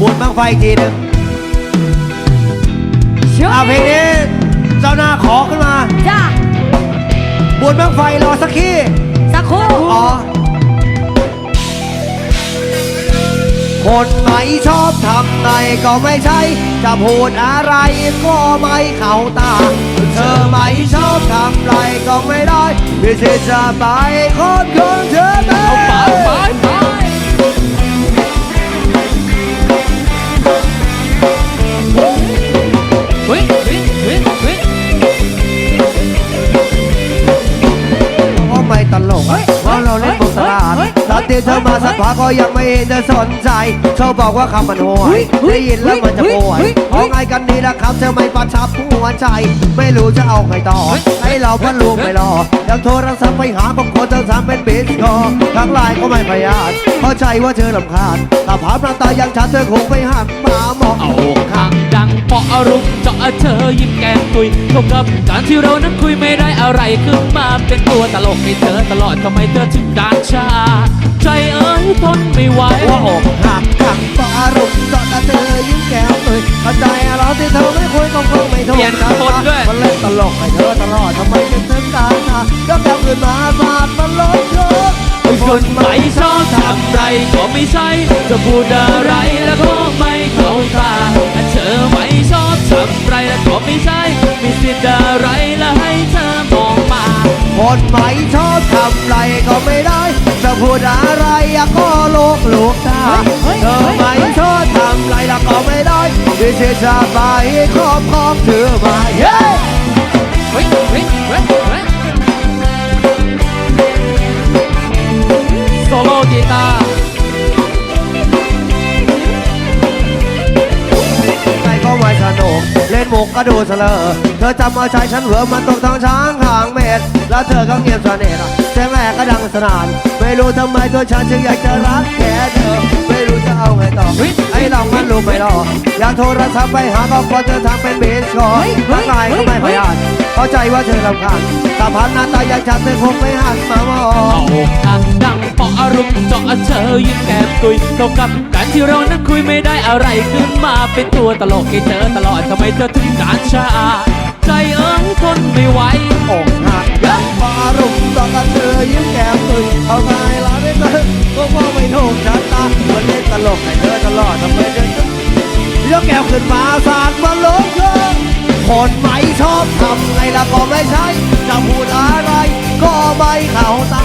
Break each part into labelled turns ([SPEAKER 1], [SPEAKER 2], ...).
[SPEAKER 1] บวนบังไฟอีกทีหนึ่ง
[SPEAKER 2] เชื่อ
[SPEAKER 1] เอาเพลงนี้เจ้าหน้าขอขึ้นมา
[SPEAKER 2] จ้า
[SPEAKER 1] บวนบังไฟรอสักขี้
[SPEAKER 2] สักครู่
[SPEAKER 1] อ๋อคนไหนชอบทำไงก็ไม่ใช่ จะพูดอะไรก็ไม่เข้าตา เธอไม่ชอบทำไรก็ไม่ได้ ไม่ใช่จะไปคนของเธอไป
[SPEAKER 3] เธ
[SPEAKER 1] อมาสักพักก็ยังไม่เห็นเธอสนใจชอบบอกว่าคำมันห่วยได้ยินแล้วมันจะป่วยเพราะไงกันดีละครับเธอไม่ประชับหัวใจ ไม่รู้จะเอาไงต่อให้เราพันลูกไม่รอยังโทรศัพท์ไปหาบางคนเธอทำเป็นบิสกอทั้งไลน์ก็ไม่พยานเข้าใจว่าเธอลำคาญถ้าภาพน้ำตายังชัดเธอคงไปหันมาหมอง
[SPEAKER 3] เอาข้างดังเปาะอารมณ์เจาะเธอยิ้มแก้มตุยเท่ากับการที่เรานั้นคุยไม่ได้อะไรขึ้นมาเป็นตัวตลกให้เธอตลอดทำไมเธอถึงการชาใจเอ้ย
[SPEAKER 1] ล่
[SPEAKER 3] น
[SPEAKER 1] ตลกให้เธอตลอดทำไมถึงถึงการชาก็กำเงินมาสาดมันลดเยอะ
[SPEAKER 3] คนไม่ชอบทำไรก็ไม่ใช่ จะพูดอะไรแล้วก็ไม่เข้าตาเธอไม่ชอบทำไรแล้วก็ไม่ใช่มีสิทธิ์อะไรแล้วให้เธอมองมา
[SPEAKER 1] คนไม่ชอบทำไรก็ไม่ได้ จะพูดอะไรอะก็โลกลูกตาเธอไม่ชอบทำไรแล้วก็ไม่ได้ดิฉันจะไปครอบครองเธอมาเย้
[SPEAKER 3] ตาร์
[SPEAKER 1] ไงก็ไม่สนุก เล่นมุกก็ดูเสลอเธอจำมาใช้ฉันเหวอมาตกทางช้างทางเม็ดแล้วเธอก็เงียบเสน่ห์เสียงแม่ก็ดังสนาน ไม่รู้ทำไมตัวฉันจึงอยากจะรักแค่เธอ ไม่รู้จะเอาไงต่อไอ้เรามันรู้ไม่รออยากโทรศัพท์ไปหาก็กลัวเธอทำเป็นเบสก่อนร่างกายก็ไม่พยาน เข้าใจว่าเธอรำคาญแต่พันหน้าตายังชัดเธอคงไม่หันมามอง
[SPEAKER 3] เอาทางดังเปาะอารมณ์เจาะเธอยิ้มแก้มตุยเท่ากับการที่เรานั้นคุยไม่ได้อะไรขึ้นมาเป็นตัวตลกให้เธอตลอดทำไมเธอถึงการชา ใจเอ้ยทนไม่ไหว
[SPEAKER 1] อกหักยังปารุ่มตอนกันเธอยิ้มแก้มตุยเอาไงล่ะได้เธอก็มองไม่ถูกชะตามันเล่นตลกให้เธอตลอดทำไมเธอยกแก้วขึ้นมาสาดมันลงเธอ คนไม่ชอบทำไงล่ะก็ไม่ใช่จะพูดอะไรก็ไม่เข้าตา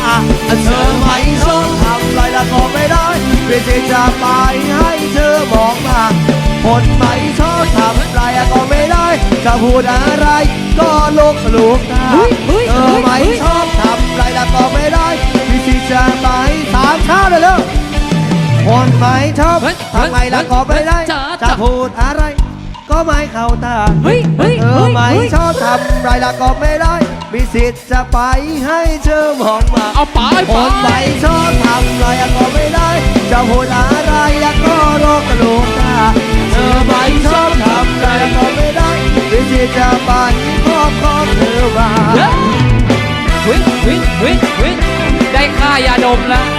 [SPEAKER 1] เธอไม่ชอบทำอะไรล่ะก็ไม่ได้ไม่ใช่จะไปให้เธอมองมาคนไม่ชอบทำอะไรก็ไม่ได้จะพูดอะไรก็ลุกลุกตา
[SPEAKER 2] เฮ้ยเฮ้ย
[SPEAKER 1] เธอไม่ชอบทำอะไรก็ไม่ได้พี่ที่จะไปสามชาติเลยเร็วคนไม่ชอบ
[SPEAKER 3] เฮ้ย
[SPEAKER 1] ทำไงล่ะก็ไม่ได้
[SPEAKER 3] จ้า
[SPEAKER 1] จะ
[SPEAKER 3] จ้า
[SPEAKER 1] พูดอะไร ก็ไม่เข้าตา
[SPEAKER 2] เฮ้ยเฮ้ย
[SPEAKER 1] เธอ
[SPEAKER 2] เฮ้ย
[SPEAKER 1] ไม่
[SPEAKER 2] เฮ้ย
[SPEAKER 1] ชอบทำอะไรล่ะก็ไม่ได้มีสิทธิ์จะไปให้เธอมองมา
[SPEAKER 3] เอาไป
[SPEAKER 1] ค
[SPEAKER 3] ไป
[SPEAKER 1] นไม่ชอบทำอะไรก็ไม่ได้ จะพูดอะไรก็โลกกระโหลกตาเธอไม่ชอบทำอะไรก็ไม่ได้วิธีจะไปครอบครองเธอมา
[SPEAKER 3] เฮ้ยเฮ้ยเฮ้ยเฮ้ยได้ค่ายาดมแล้ว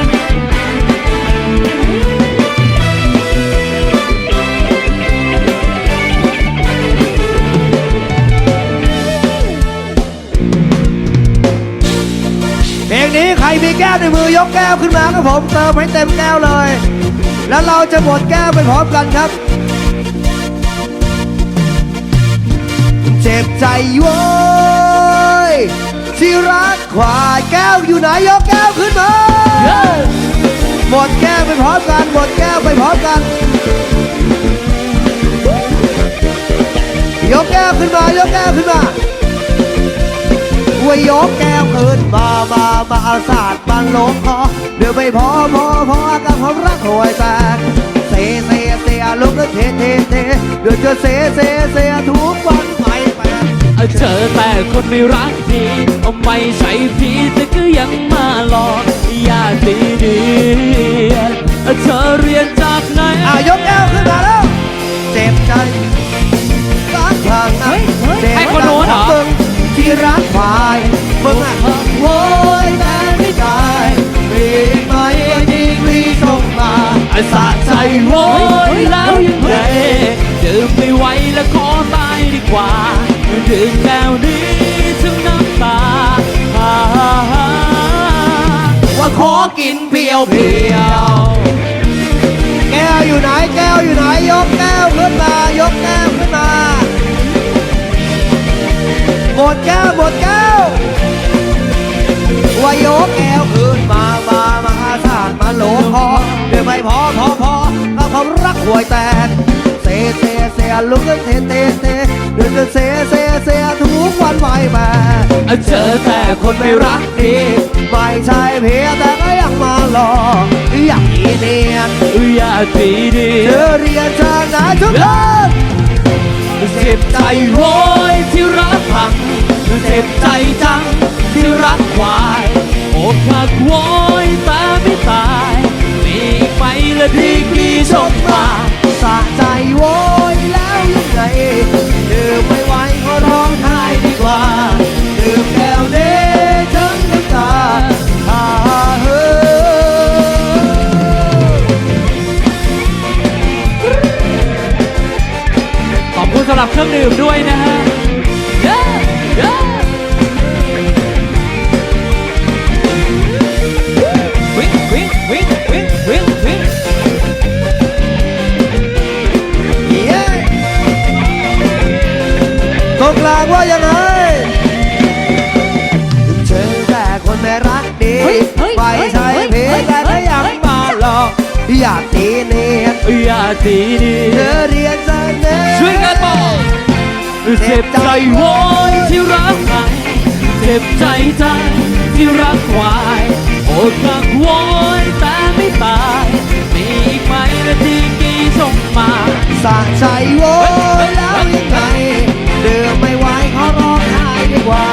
[SPEAKER 1] รมีแก้วในมือยกแก้วขึ้นมาครับผมเติมให้เต็มแก้วเลย แล้วเราจะหมดแก้วไปพร้อมกันครับ เจ็บใจโว้ยที่รักควายแก้วอยู่ไหนยกแก้วขึ้นมาหมดแก้วไปพร้อมกันหมดแก้วไปพร้อมกันยกแก้วขึ้นมายกแก้วขึ้นมา วยยกแก้วขึ้นมามามา เอาศาสตร์มันลงคอเดี๋ยวไม่พอพอพอกับความรักหวยแตกเซเซเซลุกแล้วเทเทเทเดี๋ยวจะเซเซเซทุกวันไม่แป
[SPEAKER 3] เธอแต่คนไม่รักดีไม่ใช่พี่แต่ก็ยังมาหลอกอย่าดีดีเธอเรียนจากไหน
[SPEAKER 1] อะยกแก้วขึ้นมาแล้วเจ็บใจรักทางนั้นเจ็บ
[SPEAKER 3] ให้คนโน้นเหรอ
[SPEAKER 1] มึงที่รักควาย สา
[SPEAKER 3] สะใจโว้ยแล้วยังไงดื่มไม่ไหวแล้วขอตายดีกว่าดื่มแก้วนี้ถึงน้ำตาอ่า
[SPEAKER 1] ว่าขอกินเพียวเพียวแก้วอยู่ไหนแก้วอยู่ไหนยกแก้วขึ้นมายกแก้วขึ้นมาหมดแก้วหมดแก้วว่ายกแก้ว ห่วยแตกเซเซเซลุกขึ้นเทเทเทเดินเดินเซเซเซทุกวันไม่แม่
[SPEAKER 3] เจอแต่คนไม่รักดี
[SPEAKER 1] ไม่ใช่เพียงแต่ก็ยังมาหลอกอย่างนี้เนียน
[SPEAKER 3] อยากดีดี
[SPEAKER 1] เธอเรียนจากไหนทุกคน
[SPEAKER 3] เจ็บใจโว้ยที่รักพังเจ็บใจจังที่รักควายอกหักโว้ยแต่ไม่ตายมีอีกไหมละดีก
[SPEAKER 1] หรั
[SPEAKER 3] บเครื่องดื่มด้วยนะฮะวิ่งวิ่งวิ่งวิ่งวิ่งวิ่ง
[SPEAKER 1] เย้ตรงกลางว่ายังไงเจอแต่คนไม่รักดี
[SPEAKER 3] เฮ้ยเฮ้ย
[SPEAKER 1] ไม่ใช้
[SPEAKER 3] เพี
[SPEAKER 1] ยงแต่
[SPEAKER 3] เฮ้
[SPEAKER 1] ก็
[SPEAKER 3] ยา
[SPEAKER 1] หลอก อยากตีเนียน
[SPEAKER 3] อย่าดีดี
[SPEAKER 1] เธอเรียนจากไหน
[SPEAKER 3] ช่วยกันบอกเจ็บใจโว้ยที่รักใครเจ็บใจใจที่รักควายอดหักโว้ยแต่ไม่ตายมีอีกไหมละที่กี่ชงมา
[SPEAKER 1] สะใจโว้ยแล้วยังไงดื่มไม่ไหวขอร้องไห้ดีกว่า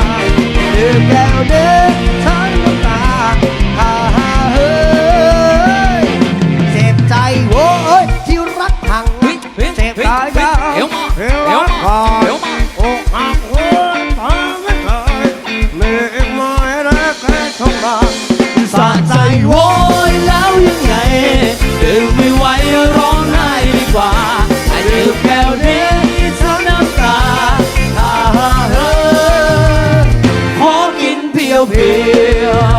[SPEAKER 1] ดื่มแก้วเดิน ค่ชมมา
[SPEAKER 3] สะใจโว้ยแล้วยังไงดื่มไม่ไหวร้องไห้ดีกว่าให้ดื่มแก้วนี้ทั้งน้ำตาฮ่าฮ่าเฮ้อขอกินเพียวเพียว